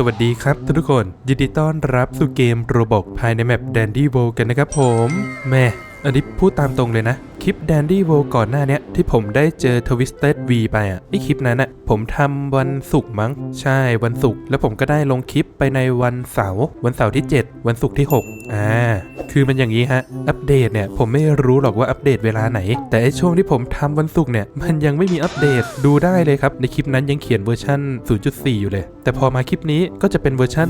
สวัสดีครับทุกคน ยินดีต้อนรับสู่เกมโรบอกภายในแมปแดนดี้โวกันนะครับผมแม่อันนี้พูดตามตรงเลยนะ คลิปแดนดี้โวก่อนหน้าเนี้ย ที่ผมได้เจอทวิสเต็ดวีไปอะไอคลิปนั้นอะผมทำวันศุกร์มั้ง ใช่วันศุกร์แล้วผมก็ได้ลงคลิปไปในวันเสาร์วันเสาร์ที่ 7 วันศุกร์ที่ 6 อ่า คือมันอย่างนี้ฮะ อัปเดตเนี่ยผมไม่รู้หรอกว่าอัปเดตเวลาไหน แต่ไอช่วงที่ผมทำวันศุกร์เนี่ยมันยังไม่มีอัปเดตดูได้เลยครับ ในคลิปนั้นยังเขียนเวอร์ชัน0.4 อยู่เลย แต่พอมาคลิปนี้ก็จะเป็นเวอร์ชัน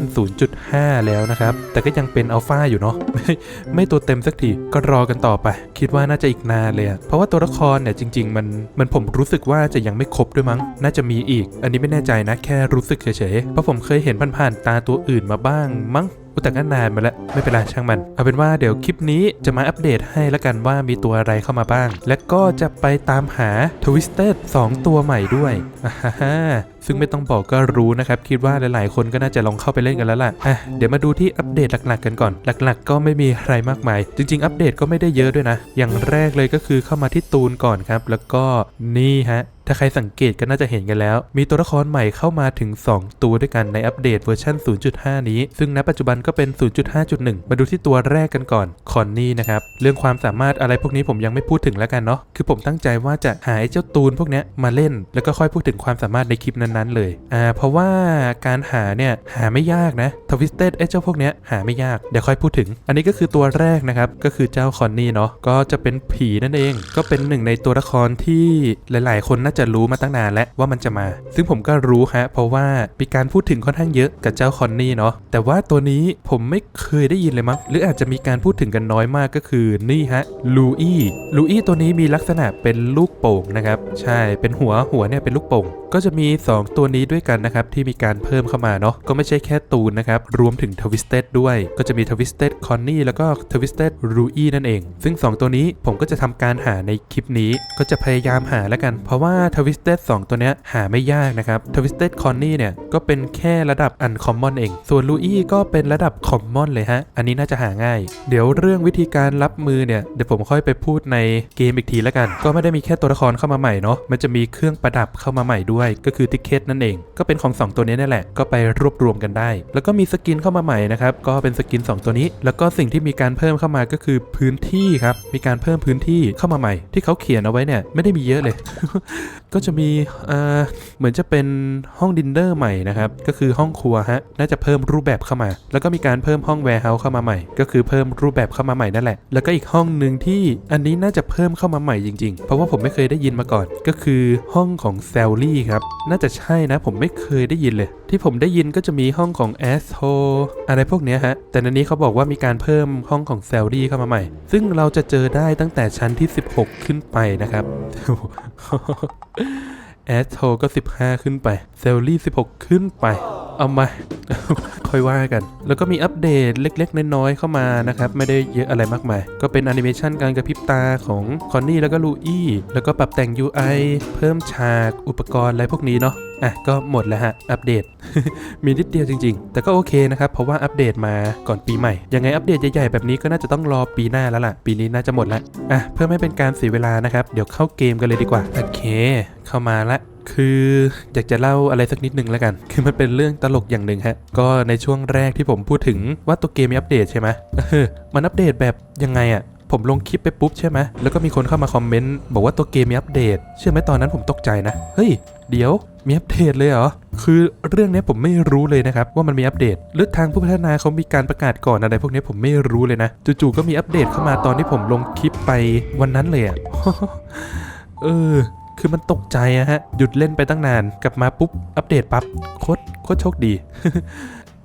0.5 แล้วนะครับ แต่ก็ยังเป็นอัลฟาอยู่เนาะไม่ไม่ตัวเต็มสักทีก็รอกันต่อไป คิดว่าน่าจะอีกนานเลยเพราะว่าตัวละครเนี่ยจริง ๆ มันมันผมรู้สึกว่าจะยังไม่ครบด้วยมั้ง น่าจะมีอีก อันนี้ไม่แน่ใจนะแค่รู้สึกเฉยๆเพราะผมเคยเห็นผ่านๆตาตัวอื่นมาบ้างมั้ง อุแต่ก็นานมาแล้วไม่เป็นไรช่างมัน เอาเป็นว่าเดี๋ยวคลิปนี้จะมาอัปเดตให้แล้วกันว่ามีตัวอะไรเข้ามาบ้าง และก็จะไปตามหาทวิสเต็ด2ตัวใหม่ด้วยอ่าฮ่า ซึ่งไม่ต้องบอกก็รู้นะครับ คิดว่าหลาย ๆ คนก็น่าจะลองเข้าไปเล่นกันแล้วล่ะอะเดี๋ยวมาดูที่อัปเดตหลัก ๆ กันก่อน หลัก ๆ ก็ไม่มีอะไรมากมาย จริง ๆ อัปเดตก็ไม่ได้เยอะด้วยนะ อย่างแรกเลยก็คือเข้ามาที่ตูนก่อนครับ แล้วก็นี่ฮะถ้าใครสังเกตก็น่าจะเห็นกันแล้ว มีตัวละครใหม่เข้ามาถึง 2 ตัวด้วยกันในอัปเดตเวอร์ชัน0.5 นี้ ซึ่งณปัจจุบันก็เป็น 0.5.1 มาดูที่ตัวแรกกันก่อน คอนนี่นะครับ เรื่องความสามารถอะไรพวกนี้ผมยังไม่พูดถึงแล้วกันเนาะ คือผมตั้งใจว่าจะหาไอ้เจ้าตูนพวกนี้มาเล่น แล้วก็ค่อยพูดถึงความสามารถในคลิปนั้นๆเลยอ่าเพราะว่าการหาเนี่ยหาไม่ยากนะทวิสเต็ดไอ้เจ้าพวกเนี้ยหาไม่ยากเดี๋ยวค่อยพูดถึง อันนี้ก็คือตัวแรกนะครับก็คือเจ้าคอนนี่เนาะก็จะเป็นผีนั่นเอง ก็เป็นหนึ่งในตัวละครที่หลาย ๆ คนน่าจะรู้มาตั้งนานแล้วว่ามันจะมา ซึ่งผมก็รู้ฮะเพราะว่ามีการพูดถึงค่อนข้างเยอะกับเจ้าคอนนี่เนาะแต่ว่าตัวนี้ผมไม่เคยได้ยินเลยมั้งหรืออาจจะมีการพูดถึงกันน้อยมากก็คือนี่ฮะลูอี้ลูอี้ตัวนี้มีลักษณะเป็นลูกโป่งนะครับใช่เป็นหัวหัวเนี่ยเป็นลูกโป่งก็จะมี 2 ตัวนี้ด้วยกันนะครับ ที่มีการเพิ่มเข้ามาเนาะก็ไม่ใช่แค่ตูนนะครับ รวมถึงทวิสเต็ดด้วย ก็จะมีทวิสเต็ดคอนนี่แล้วก็ทวิสเต็ดรูอี้นั่นเอง ซึ่ง 2 ตัวนี้ผมก็จะทำการหาในคลิปนี้ ก็จะพยายามหาแล้วกัน เพราะว่าทวิสเต็ดสตัวเนี้ยหาไม่ยากนะครับทวิสเต็ดคอนนี่เนี่ยก็เป็นแค่ระดับอันคอมมอนเอง ส่วนลูอี้ก็เป็นระดับคอมมอนเลยฮะอันนี้น่าจะหาง่าย เดี๋ยวเรื่องวิธีการรับมือเนี่ยเดี๋ยวผมค่อยไปพูดในเกมอีกทีแล้วกัน ก็ไม่ได้มีแค่ตัวละครเข้ามาใหม่เนาะมันจะมีเครื่องประดับเข้ามาใหม่ด้วยก็คือติเกตนั่นเอง ก็เป็นของ 2 ตัวนี้นี่แหละ ก็ไปรวบรวมกันได้ แล้วก็มีสกินเข้ามาใหม่นะครับ ก็เป็นสกิน 2 ตัวนี้ แล้วก็สิ่งที่มีการเพิ่มเข้ามาก็คือพื้นที่ครับ มีการเพิ่มพื้นที่เข้ามาใหม่ ที่เขาเขียนเอาไว้เนี่ยไม่ได้มีเยอะเลยก็จะมีเออเหมือนจะเป็นห้องดินเนอร์ใหม่นะครับ ก็คือห้องครัวฮะ น่าจะเพิ่มรูปแบบเข้ามา แล้วก็มีการเพิ่มห้องแวร์เฮาส์เข้ามาใหม่ ก็คือเพิ่มรูปแบบเข้ามาใหม่นั่นแหละ แล้วก็อีกห้องหนึ่งที่อันนี้น่าจะเพิ่มเข้ามาใหม่จริงๆ เพราะว่าผมไม่เคยได้ยินมาก่อน ก็คือห้องของแซลลี่ครับ น่าจะใช่นะผมไม่เคยได้ยินเลย ที่ผมได้ยินก็จะมีห้องของแอสโ e อะไรพวกเนี้ยฮะ แต่ในนี้เขาบอกว่ามีการเพิ่มห้องของแซลลี่เข้ามาใหม่ ซึ่งเราจะเจอได้ตั้งแต่ชั้นที่ 16 ขึ้นไปนะครับ แอสโทก็ 15 ขึ้นไปเซลลี่ 16 ขึ้นไป เอามา ค่อยว่ากัน แล้วก็มีอัปเดตเล็กๆ น้อยๆ เข้ามานะครับ ไม่ได้เยอะอะไรมากมาย ก็เป็นแอนิเมชันการกระพริบตาของคอนนี่แล้วก็ลูอี้แล้วก็ปรับแต่ง UI เพิ่มฉากอุปกรณ์อะไรพวกนี้เนาะ อะก็หมดแล้วฮะ อัปเดต มีนิดเดียวจริง ๆ แต่ก็โอเคนะครับ เพราะว่าอัปเดตมาก่อนปีใหม่ ยังไงอัปเดตใหญ่ๆแบบนี้ก็น่าจะต้องรอปีหน้าแล้วล่ะ ปีนี้น่าจะหมดแล้วอะเพื่อไม่เป็นการเสียเวลานะครับ เดี๋ยวเข้าเกมกันเลยดีกว่า โอเค เข้ามาละคืออยากจะเล่าอะไรสักนิดนึงแล้วกัน คือมันเป็นเรื่องตลกอย่างหนึ่งฮะ ก็ในช่วงแรกที่ผมพูดถึงว่าตัวเกมมีอัปเดตใช่ไหมเออมันอัปเดตแบบยังไงอะ ผมลงคลิปไปปุ๊บใช่ไหมแล้วก็มีคนเข้ามาคอมเมนต์บอกว่าตัวเกมมีอัปเดต เชื่อไหมตอนนั้นผมตกใจนะ เฮ้ย เดี๋ยวมีอัปเดตเลยเหรอ คือเรื่องนี้ผมไม่รู้เลยนะครับ ว่ามันมีอัปเดต หรือทางผู้พัฒนาเขามีการประกาศก่อนอะไรพวกนี้ผมไม่รู้เลยนะ จู่ๆก็มีอัปเดตเข้ามาตอนที่ผมลงคลิปไปวันนั้นเลยอะเออ คือมันตกใจอะฮะ หยุดเล่นไปตั้งนาน กลับมาปุ๊บ อัปเดตปั๊บ โคตร โคตรโชคดี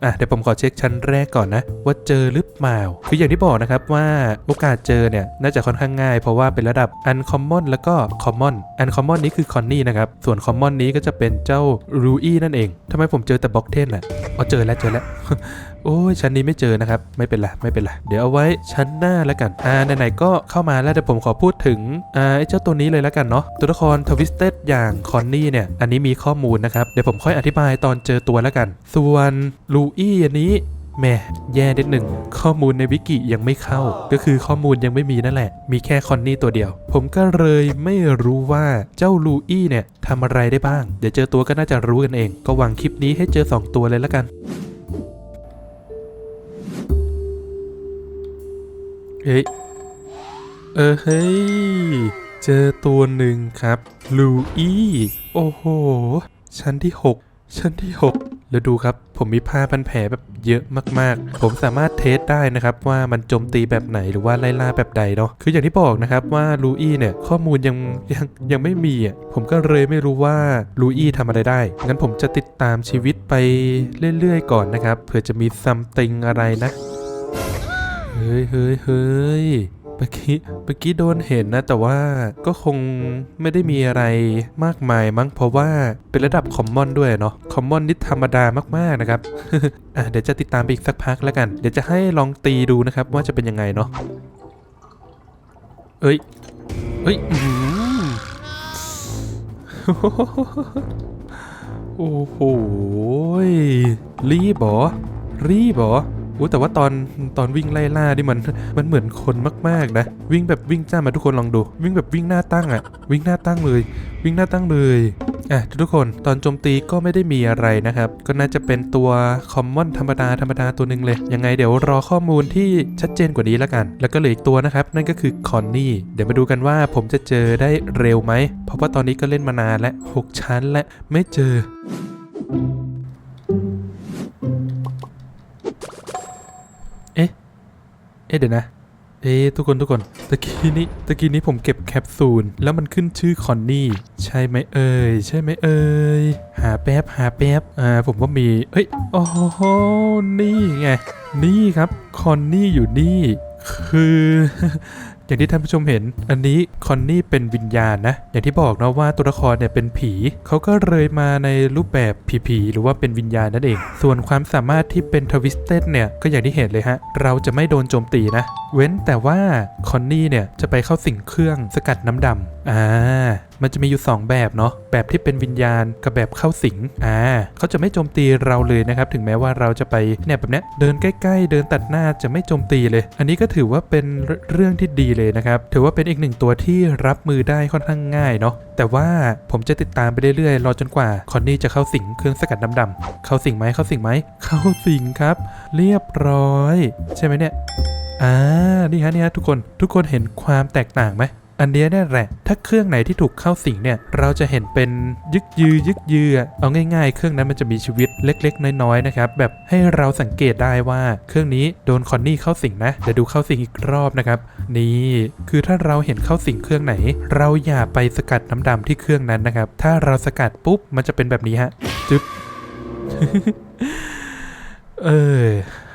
อะเดี๋ยวผมขอเช็คชั้นแรกก่อนนะ ว่าเจอหรือเปล่า คืออย่างที่บอกนะครับว่าโอกาสเจอเนี่ยน่าจะค่อนข้างง่าย เพราะว่าเป็นระดับ Uncommon แล้วก็ Common Uncommon นี้คือคอนนี่นะครับ ส่วน Common นี้ก็จะเป็นเจ้ารูอี้นั่นเองทำไมผมเจอแต่บล็อกเทนอะอ๋อเจอแล้วเจอแล้ว โอ้ยชั้นนี้ไม่เจอนะครับ ไม่เป็นไรไม่เป็นไรเดี๋ยวเอาไว้ชั้นหน้าแล้วกันอ่าไหนๆก็เข้ามาแล้วเดี๋ยวผมขอพูดถึงอ่าไอ้เจ้าตัวนี้เลยแล้วกันเนาะตัวละครทวิสเต็ดอย่างคอนนี่เนี่ยอันนี้มีข้อมูลนะครับเดี๋ยวผมค่อยอธิบายตอนเจอตัวแล้วกัน ส่วนลูอี้อันนี้แหม่แย่นิดหนึ่งข้อมูลในวิกิยังไม่เข้า ก็คือข้อมูลยังไม่มีนั่นแหละ มีแค่คอนนี่ตัวเดียว ผมก็เลยไม่รู้ว่าเจ้าลูอี้เนี่ยทำอะไรได้บ้าง เดี๋ยวเจอตัวก็น่าจะรู้กันเอง ก็หวังคลิปนี้ให้เจอ 2 ตัวเลยละกัน เฮ้ย เออเฮ้ย เจอตัวหนึ่งครับ ลูอี้โอ้โห ชั้นที่ 6 ชั้นที่ 6 แล้วดูครับ ผมมีผ้าพันแผลแบบเยอะมากๆ ผมสามารถเทสได้นะครับว่ามันโจมตีแบบไหนหรือว่าไล่ล่าแบบใดเนาะ คืออย่างที่บอกนะครับว่าลูอี้เนี่ยข้อมูลยังยังยังไม่มีอะ ผมก็เลยไม่รู้ว่าลูอี้ทำอะไรได้ งั้นผมจะติดตามชีวิตไปเรื่อยๆ ก่อนนะครับ เผื่อจะมีซัมติงอะไรนะ ฮ้ยเฮ้ยเฮ้ยเมื่อกี้เมื่อกี้โดนเห็นนะ แต่ว่าก็คงไม่ได้มีอะไรมากมายมั้งเพราะว่าเป็นระดับคอมมอนด้วยเนาะคอมมอนนี่ธรรมดามากๆนะครับอะเดี๋ยวจะติดตามไปอีกสักพักแล้วกัน เดี๋ยวจะให้ลองตีดูนะครับ ว่าจะเป็นยังไงเนาะเอ้ยเอ้ยอื้อหือโอ้โหรีบหรอรีบหรอ อู้แต่ว่าตอนตอนวิ่งไล่ล่านี่มันมันเหมือนคนมากๆนะ วิ่งแบบวิ่งจ้ามาทุกคนลองดู วิ่งแบบวิ่งหน้าตั้งอะวิ่งหน้าตั้งเลย วิ่งหน้าตั้งเลยอะทุกคนตอนโจมตีก็ไม่ได้มีอะไรนะครับ ก็น่าจะเป็นตัวคอมมอนธรรมดาธรรมดาตัวหนึ่งเลย ยังไงเดี๋ยวรอข้อมูลที่ชัดเจนกว่านี้แล้วกัน แล้วก็เหลืออีกตัวนะครับ นั่นก็คือคอนนี่เดี๋ยวมาดูกันว่าผมจะเจอได้เร็วไหม เพราะว่าตอนนี้ก็เล่นมานานและหกชั้นและไม่เจอ เอ๊ะเดี๋ยวนะ เอ๊ทุกคนทุกคน ตะกี้นี้ตะกี้นี้ผมเก็บแคปซูล แล้วมันขึ้นชื่อคอนนี่ ใช่ไหมเอ่ย ใช่ไหมเอ่ย หาแป๊บหาแป๊บ อ่า ผมว่ามีเอ้ย โอ้โห นี่ไง นี่ครับ คอนนี่อยู่นี่ คือ อย่างที่ท่านผู้ชมเห็น อันนี้คอนนี่เป็นวิญญาณนะ อย่างที่บอกเนาะว่าตัวละครเนี่ยเป็นผีเขาก็เลยมาในรูปแบบผีๆหรือว่าเป็นวิญญาณนั่นเอง ส่วนความสามารถที่เป็นทวิสเต็ดเนี่ยก็อย่างที่เห็นเลยฮะ เราจะไม่โดนโจมตีนะ เว้นแต่ว่าคอนนี่เนี่ยจะไปเข้าสิ่งเครื่องสกัดน้ำดำอ่า มันจะมีอยู่ 2 แบบเนาะแบบที่เป็นวิญญาณกับแบบเข้าสิงอ่าเขาจะไม่โจมตีเราเลยนะครับถึงแม้ว่าเราจะไปเนี่ยแบบเนี้ยเดินใกล้ ๆ เดินตัดหน้าจะไม่โจมตีเลย อันนี้ก็ถือว่าเป็นเรื่องที่ดีเลยนะครับถือว่าเป็นอีกหนึ่งตัวที่รับมือได้ค่อนข้างง่ายเนาะแต่ว่าผมจะติดตามไปเรื่อยๆรอจนกว่าคอนนี่จะเข้าสิงเครื่องสกัดน้ำดำเข้าสิงไหมเข้าสิงไหมเข้าสิงครับ เรียบร้อย ใช่ไหมเนี่ยอ่านี่ฮะนี่ฮะทุกคนทุกคนเห็นความแตกต่างไหม อันเนี้ยนี่แหละ ถ้าเครื่องไหนที่ถูกเข้าสิงเนี่ย เราจะเห็นเป็นยึกยือยึกยืออเอาง่าย ๆ เครื่องนั้นมันจะมีชีวิตเล็ก ๆ น้อยๆนะครับแบบให้เราสังเกตได้ว่าเครื่องนี้โดนคอนนี่เข้าสิงนะเดี๋ยวดูเข้าสิงอีกรอบนะครับ นี่คือถ้าเราเห็นเข้าสิงเครื่องไหน เราอย่าไปสกัดน้ำดำที่เครื่องนั้นนะครับ ถ้าเราสกัดปุ๊บมันจะเป็นแบบนี้ฮะจึ๊บเออ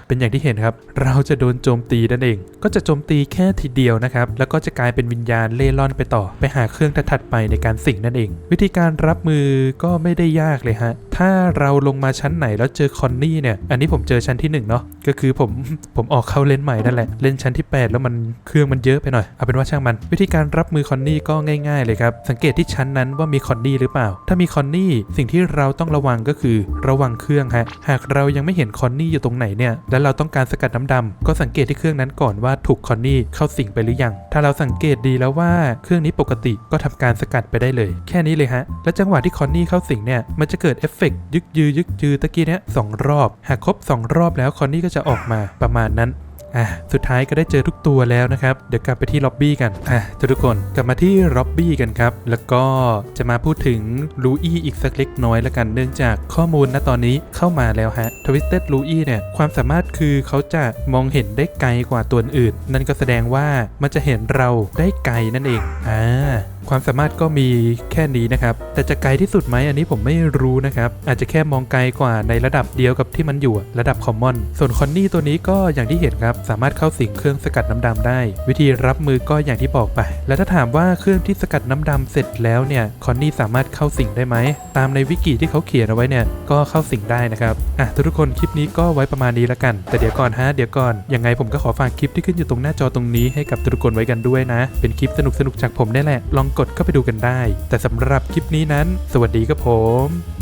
เป็นอย่างที่เห็นครับ เราจะโดนโจมตีนั่นเอง ก็จะโจมตีแค่ทีเดียวนะครับ แล้วก็จะกลายเป็นวิญญาณเล่ร่อนไปต่อ ไปหาเครื่องถัดไปในการสิงนั่นเอง วิธีการรับมือก็ไม่ได้ยากเลยฮะ ถ้าเราลงมาชั้นไหนแล้วเจอคอนนี่เนี่ย อันนี้ผมเจอชั้นที่หนึ่งเนาะ ก็คือผม ผมออกเข้าเล่นใหม่นั่นแหละ เล่นชั้นที่ 8 แล้วมันเครื่องมันเยอะไปหน่อย เอาเป็นว่าช่างมัน วิธีการรับมือคอนนี่ก็ง่าย ๆ เลยครับ สังเกตที่ชั้นนั้นว่ามีคอนนี่หรือเปล่า ถ้ามีคอนนี่ สิ่งที่เราต้องระวังก็คือระวังเครื่องฮะ หากเรายังไม่เห็นคอนนี่อยู่ตรงไหนเนี่ย แล้วเราต้องการสกัดน้ำดำก็สังเกตที่เครื่องนั้นก่อนว่าถูกคอนนี่เข้าสิงไปหรือยัง ถ้าเราสังเกตดีแล้วว่าเครื่องนี้ปกติก็ทำการสกัดไปได้เลย แค่นี้เลยฮะ และจังหวะที่คอนนี่เข้าสิงเนี่ย มันจะเกิดเอฟเฟกยึกยือยึกยือตะกี้เนี่ยสองรอบ หากครบสองรอบแล้วคอนนี่ก็จะออกมาประมาณนั้นอะสุดท้ายก็ได้เจอทุกตัวแล้วนะครับ เดี๋ยวกลับไปที่ล็อบบี้กันอะทุกคนกลับมาที่ล็อบบี้กันครับ แล้วก็จะมาพูดถึงลูอี้อีกสักเล็กน้อยแล้วกันเนื่องจากข้อมูลณตอนนี้เข้ามาแล้วฮะทวิสเต็ดลูอี้เนี่ยความสามารถคือเขาจะมองเห็นได้ไกลกว่าตัวอื่น นั่นก็แสดงว่ามันจะเห็นเราได้ไกลนั่นเองอ่า ความสามารถก็มีแค่นี้นะครับ แต่จะไกลที่สุดไหมอันนี้ผมไม่รู้นะครับ อาจจะแค่มองไกลกว่าในระดับเดียวกับที่มันอยู่ระดับคอมมอน ส่วนคอนนี่ตัวนี้ก็อย่างที่เห็นครับ สามารถเข้าสิงเครื่องสกัดน้ำดำได้ วิธีรับมือก็อย่างที่บอกไป และถ้าถามว่าเครื่องที่สกัดน้ำดำเสร็จแล้วเนี่ย คอนนี่สามารถเข้าสิงได้ไหม ตามในวิกิที่เขาเขียนเอาไว้เนี่ย ก็เข้าสิงได้นะครับ อะทุกคนคลิปนี้ก็ไว้ประมาณนี้แล้วกัน แต่เดี๋ยวก่อนฮะ เดี๋ยวก่อน ยังไงผมก็ขอฝากคลิปที่ขึ้นอยู่ตรงหน้าจอตรงนี้ให้กับทุกคนไว้กันด้วยนะ เป็นคลิปสนุกๆจากผมนี่แหละ ลองกดเข้าไปดูกันได้ แต่สำหรับคลิปนี้นั้น สวัสดีครับผม